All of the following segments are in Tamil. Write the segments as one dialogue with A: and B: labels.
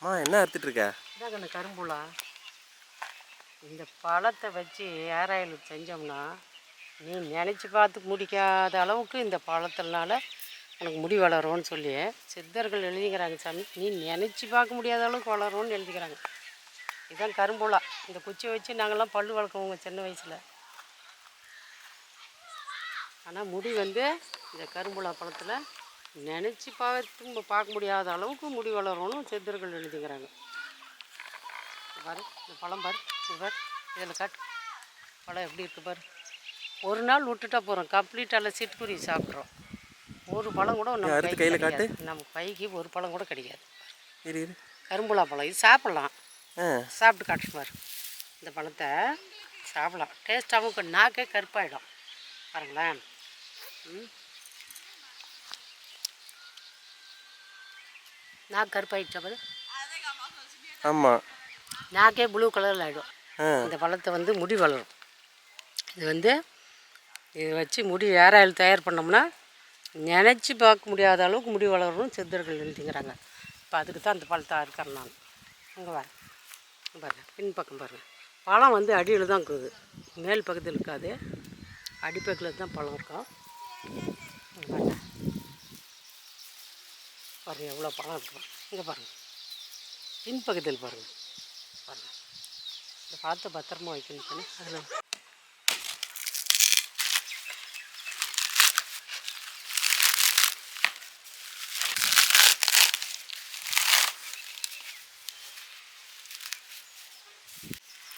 A: அம்மா என்ன அறுத்துட்டு இருக்க?
B: இதான் கண்ணு கரும்புலா. இந்த பழத்தை வச்சு ஏர் ஆயில் செஞ்சோம்னா நீ நினச்சி பார்த்து முடிக்காத அளவுக்கு இந்த பழத்தினால உனக்கு முடி வளரும்னு சொல்லி சித்தர்கள் எழுதிக்கிறாங்க சாமி. நீ நினச்சி பார்க்க முடியாத அளவுக்கு வளரும்னு எழுதிக்கிறாங்க. இதுதான் கரும்புலா. இந்த குச்சியை வச்சு நாங்கள்லாம் பல் வளர்க்குவோங்க சின்ன வயசில். ஆனால் முடி வந்து இந்த கரும்புலா பழத்தில் நினச்சி பார்த்து பார்க்க முடியாத அளவுக்கு முடி வளரும்னு சித்தர்கள் எழுதிக்கிறாங்க. பாரு இந்த பழம் பாரு பாரு இதில் காட்டு. பழம் எப்படி இருக்கு பாரு. ஒரு நாள் விட்டுட்டா போகிறோம் கம்ப்ளீட் அலசிட்டு குறி சாப்பிட்றோம். ஒரு பழம் கூட நம்ம
A: கையில காட்டு.
B: நம்ம கைக்கு ஒரு பழம் கூட கிடைக்காது கரும்புலா பழம் இது சாப்பிட்லாம். சாப்பிட்டு காட்டு பாரு. இந்த பழத்தை சாப்பிடலாம். டேஸ்ட்டாகவும் நாக்கே கருப்பாயிடும். பாருங்களேன். ம். நாக்கு கருப்பாயிடுச்சா பாரு
A: ஆமாம்
B: நாக்கே ப்ளூ கலரில் ஆகிடும் இந்த பழத்தை வந்து முடி வளரும் இது வந்து இது வச்சு முடி ஏர் ஆயில் தயார் பண்ணோம்னா நினச்சி பார்க்க முடியாத அளவுக்கு முடி வளரும்னு சித்தர்கள் எழுதிங்கிறாங்க இப்போ அதுக்கு தான் அந்த பழத்தை இருக்கிறேன் நான் இங்கே வரேன் இங்க பாருங்க பின்பக்கம் பாருங்கள் பழம் வந்து அடியில் தான் இருக்குது மேல் பக்கத்தில் இருக்காது அடிப்பக்கத்தில் தான் பழம் இருக்கும் இங்க பாருங்க பாருங்கள் எவ்வளோ பழம் இருக்கும் இங்கே பாருங்கள் பின்பக்கத்தில் பாருங்கள் பாருங்கள் இந்த பார்த்து பத்திரமா வைக்கணும் பண்ணி அதில்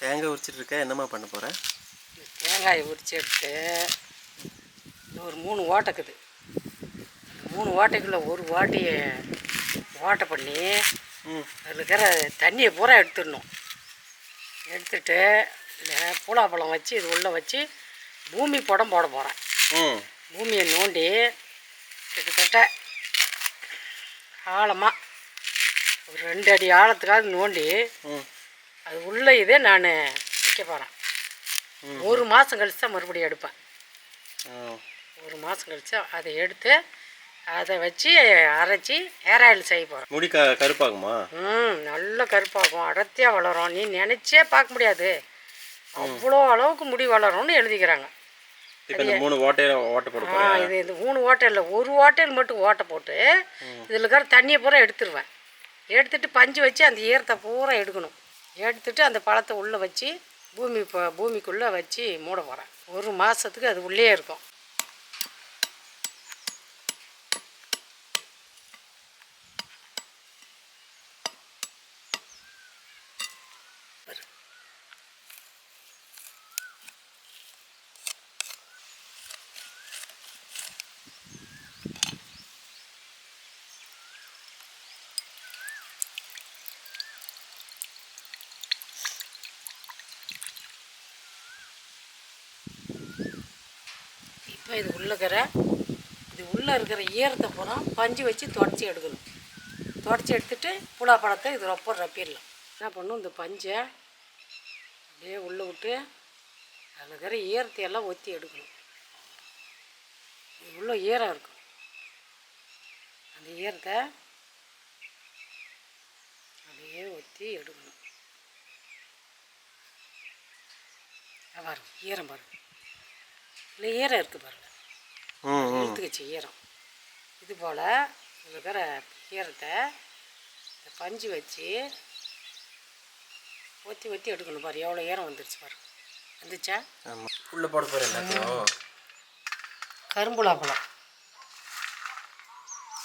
A: தேங்காய் உரிச்சிட்டு இருக்க? என்னம்மா பண்ண
B: இந்த தேங்காயை உரிச்சு எடுத்து இது ஒரு மூணு ஓட்டைக்குது. மூணு ஓட்டைக்குள்ளே ஒரு வாட்டியை ஓட்டை பண்ணி அதில் இருக்கிற தண்ணியை பூரா எடுத்துடணும். எடுத்துட்டு இல்லை பூலாப்பழம் வச்சு இது உள்ளே வச்சு பூமி படம் போட போகிறேன் பூமியை நோண்டி கிட்டத்தட்ட ஆழமாக ஒரு ரெண்டு அடி ஆழத்துக்காவது நோண்டி அது உள்ளே இதே நான் வைக்க போகிறேன். ஒரு மாதம் கழிச்சு தான் மறுபடியும் எடுப்பேன். ஒரு மாதம் கழிச்சு அதை எடுத்து அதை வச்சு அரைச்சி ஏர் ஆயில் செய்ய போகிறேன்
A: முடி க கருப்பாகுமா?
B: ம் நல்ல கருப்பாகும். அடர்த்தியாக வளரும். நீ நினச்சே பார்க்க முடியாது. அவ்வளோ அளவுக்கு முடி வளரும்னு எழுதிக்கிறாங்க.
A: இப்போ இந்த மூணு ஓட்டையில ஓட்டை போட
B: ஆ இது இந்த மூணு ஓட்டையில் ஒரு ஓட்டையில் மட்டும் ஓட்டை போட்டு இதில் இருக்கிற தண்ணியை பூரா எடுத்துருவேன். எடுத்துட்டு பஞ்சு வச்சு அந்த ஈரத்தை பூரா எடுக்கணும். எடுத்துட்டு அந்த பழத்தை உள்ளே வச்சு பூமி பூமிக்குள்ளே வச்சு மூட போகிறேன் ஒரு மாதத்துக்கு அது உள்ளே இருக்கும். இப்போ இது உள்ள இது உள்ளே இருக்கிற ஈரத்தை பூரா பஞ்சு வச்சு தொடச்சி எடுக்கணும். தொடச்சி எடுத்துட்டு புலா பழத்தை இது ரொம்ப ரப்பிடலாம். என்ன பண்ணும்? இந்த பஞ்சை அப்படியே உள்ளே விட்டு அதில் இருக்கிற ஈரத்தை எல்லாம் ஒத்தி எடுக்கணும். இது ஈரம் இருக்கும். அந்த ஈரத்தை அப்படியே ஒத்தி எடுக்கணும். பாருங்க ஈரம் பாருங்கள் இல்லை ஈரம் இருக்குது பாருங்க.
A: ம் ம்.
B: இழுத்துக்கிச்சு ஈரம் இது போல் இருக்கிற ஈரத்தை இந்த பஞ்சு வச்சு ஒத்தி ஒத்தி எடுக்கணும் பாரு. எவ்வளோ ஈரம் வந்துருச்சு பாரு. வந்துச்சா?
A: உள்ளே போட போகிற எல்லாத்தையும்.
B: கரும்புலா பழம்.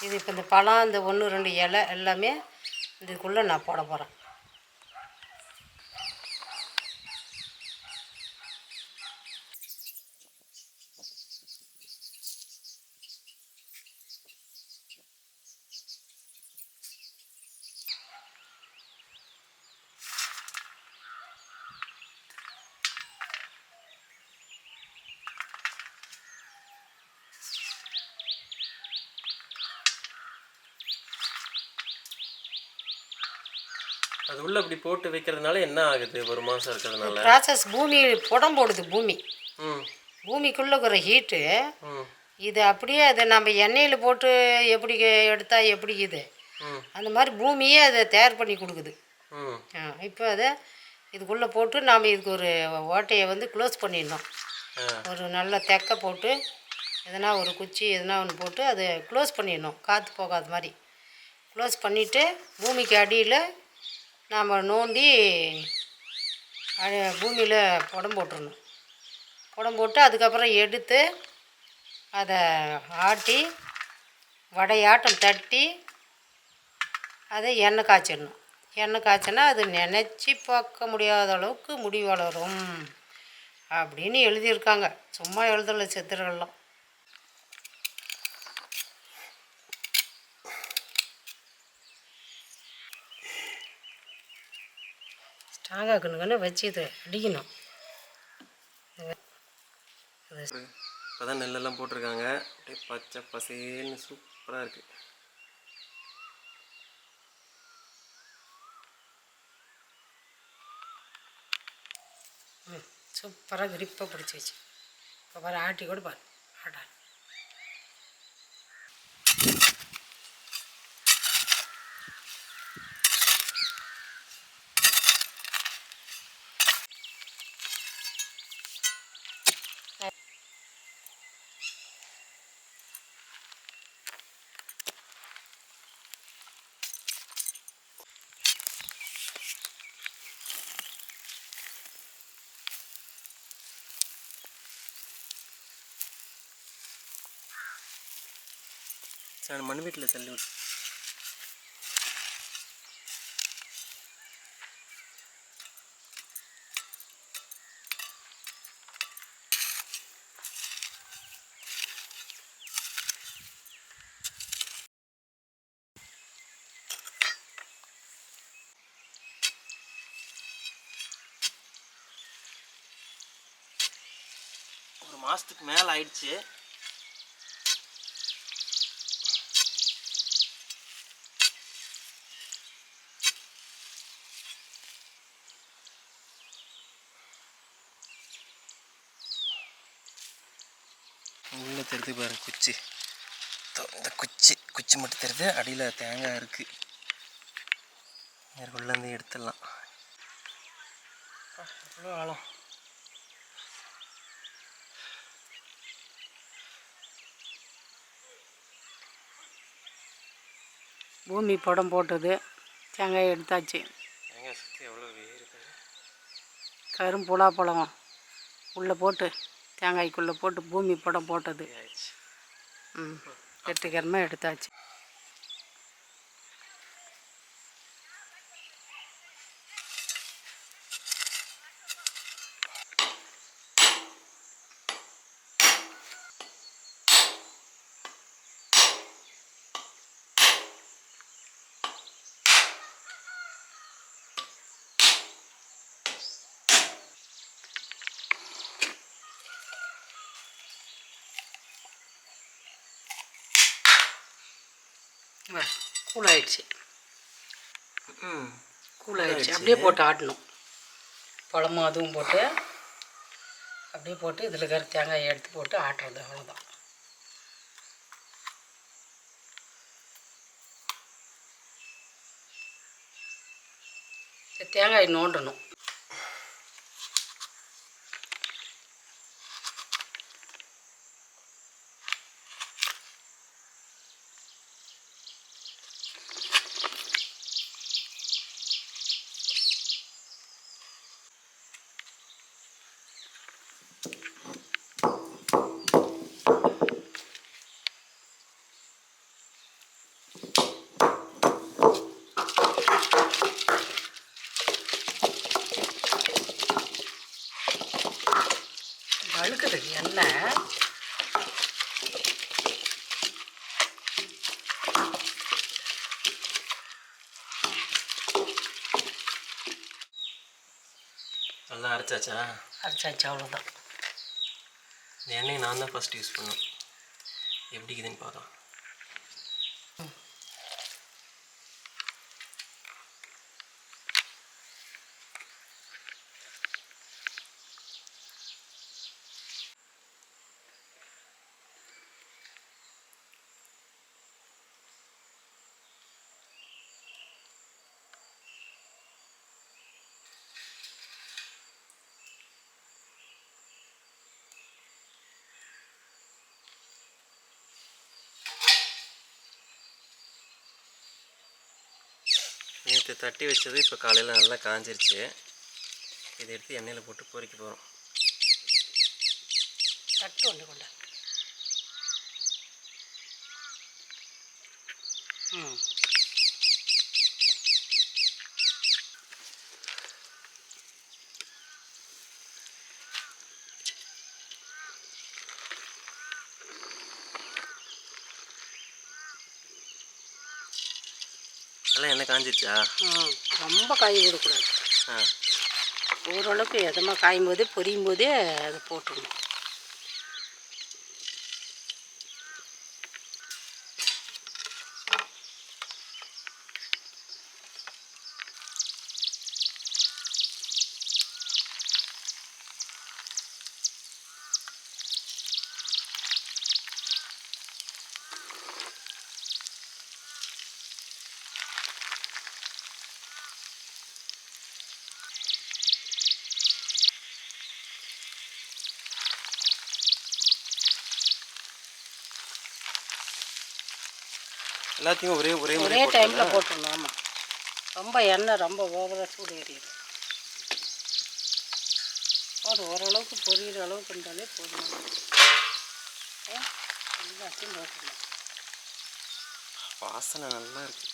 B: இது இப்போ இந்த பழம் இந்த ஒன்று ரெண்டு இலை எல்லாமே இதுக்குள்ளே நான் போட போகிறேன்
A: அது உள்ள இப்படி போட்டு வைக்கிறதுனால என்ன ஆகுது? ஒரு மாதம் இருக்கிறதுனால.
B: ப்ராசஸ் பூமி புடம் போடுது பூமி. பூமிக்குள்ளே இருக்கிற ஹீட்டு இது அப்படியே அதை நம்ம எண்ணெயில் போட்டு எப்படி எடுத்தால் எப்படி இது? அந்த மாதிரி பூமியே அதை தயார் பண்ணி கொடுக்குது. இப்போ அதை இதுக்குள்ளே போட்டு நாம் இதுக்கு ஒரு ஓட்டையை வந்து க்ளோஸ் பண்ணிடணும். ஒரு நல்ல தெக்க போட்டு எதனா ஒரு குச்சி எதனா ஒன்று போட்டு அதை க்ளோஸ் பண்ணிடணும். காற்று போகாத மாதிரி. க்ளோஸ் பண்ணிவிட்டு பூமிக்கு அடியில் நாம் நோண்டி பூமியில் புடம் போட்டுருணும் புடம் போட்டு அதுக்கப்புறம் எடுத்து அதை ஆட்டி வடையாட்டம் தட்டி அதை எண்ணெய் காய்ச்சிடணும். எண்ணெய் காய்ச்சினா அது நினச்சி பார்க்க முடியாத அளவுக்கு முடி வளரும் அப்படின்னு எழுதியிருக்காங்க. சும்மா எழுதலை ஸ்ட்ராங்காக கண்ணுக்கண்ணு வச்சு இதை அடிக்கணும்.
A: இப்போ தான் நெல்லெல்லாம் போட்டிருக்காங்க. அப்படியே பச்சை பசேல்னு சூப்பராக இருக்குது
B: சூப்பராக கிரிப்பாக பிடிச்சிச்சு இப்போ பாரு ஆட்டி கூட பாரு. ஆட்டா
A: சார் மண் வீட்டில் தள்ளி விட்டு ஒரு மாதத்துக்கு மேலே ஆயிடுச்சு. உள்ளே தெரியுது பாருங்க குச்சி. இந்த குச்சி குச்சி மட்டும் தெரியுது அடியில் தேங்காய் இருக்குது உள்ளேருந்து எடுத்துடலாம். எவ்வளோ ஆழம்.
B: பூமி படம் போட்டது. தேங்காய் எடுத்தாச்சு.
A: தேங்காய் சுற்றி எவ்வளோ
B: பழம். உள்ளே போட்டு. தேங்காய்க்குள்ளே போட்டு பூமி படம் போட்டது. ம் வெற்றிகரமாக எடுத்தாச்சு. கூல் ஆயிடுச்சு
A: ம்.
B: கூல் ஆயிடுச்சு அப்படியே போட்டு ஆட்டணும். பழமும் அதுவும் போட்டு அப்படியே போட்டு இதில் இருக்கிற தேங்காயை எடுத்து போட்டு ஆட்டுறது. அவ்வளோதான் தேங்காய் நோண்டணும் வழுக்குது எண்ணெய்
A: நல்லா அரைச்சாச்சா
B: அரைச்சாச்சு அவ்வளோதான்
A: இந்த எண்ணெயை நான் தான் ஃபஸ்ட் யூஸ் பண்ணேன் எப்படி இருக்குதுன்னு பார்க்கலாம். நேற்று தட்டி வச்சது இப்போ காலையில் நல்லா காஞ்சிருச்சு. இதை எடுத்து எண்ணெயில் போட்டு பொறிக்க போகிறோம்
B: தட்டு ஒன்று கொண்டா ம்.
A: நல்லா எண்ணெய் காஞ்சிருச்சா
B: ரொம்ப காய் விடக்கூடாது.
A: ஆ.
B: ஓரளவுக்கு எதமாக காயும் போதே பொரியும் போதே அதை போட்டுடணும்.
A: எல்லாத்தையும் ஒரே ஒரே
B: ஒரே டைமில் போட்டுடணும் ஆமாம் ரொம்ப எண்ணெய் ரொம்ப ஓவராக சூடு ஏறிடுது போதும் ஓரளவுக்கு பொரியிற அளவுக்கு இருந்தாலே போதும். எல்லாத்தையும் போட்டுடணும்.
A: வாசனை நல்லா இருக்கு.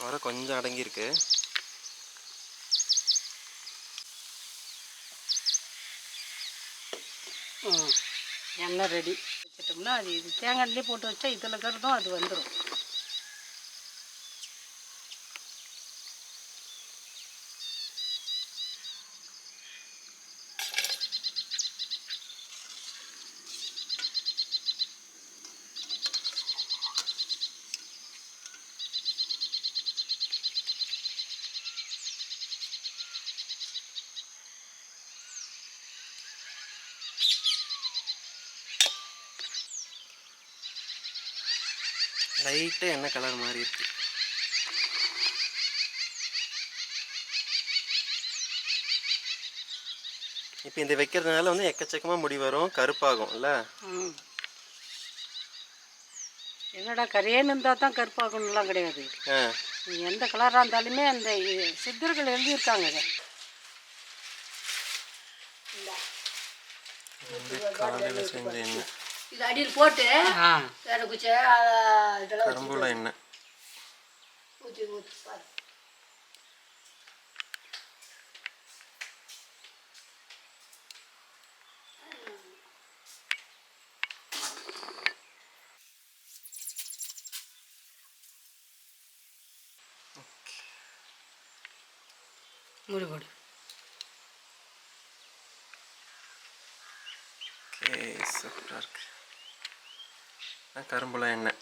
A: வர கொஞ்சம் அடங்கியிருக்கு.
B: எண்ணெய் ரெடி. வச்சிட்டோம்னா அது இது போட்டு வச்சா இதில் இருக்கிறதும் அது வந்துடும்
A: லைட்டாக எண்ணெய் கலர் மாதிரி இருக்கு இப்போ இந்த வைக்கிறதுனால வந்து எக்கச்சக்கமாக முடி வரும் கருப்பாகும் இல்லை
B: ம். என்னடா கரையேன்னு இருந்தால் தான் கருப்பாகணும்லாம் கிடையாது. எந்த கலராக இருந்தாலுமே அந்த சித்தர்கள் எழுதியிருக்காங்க
A: காலையில் செஞ்ச எண்ணெய்.
C: இது அடியில் போட்டு குச்சி இதெல்லாம்
A: கரும்புல எண்ணெய்
C: ஊற்றி ஊற்றி பாரு.
B: மூடி போடு.
A: ஓகே சூப்பராக இருக்கு. அதான் எண்ணெய்.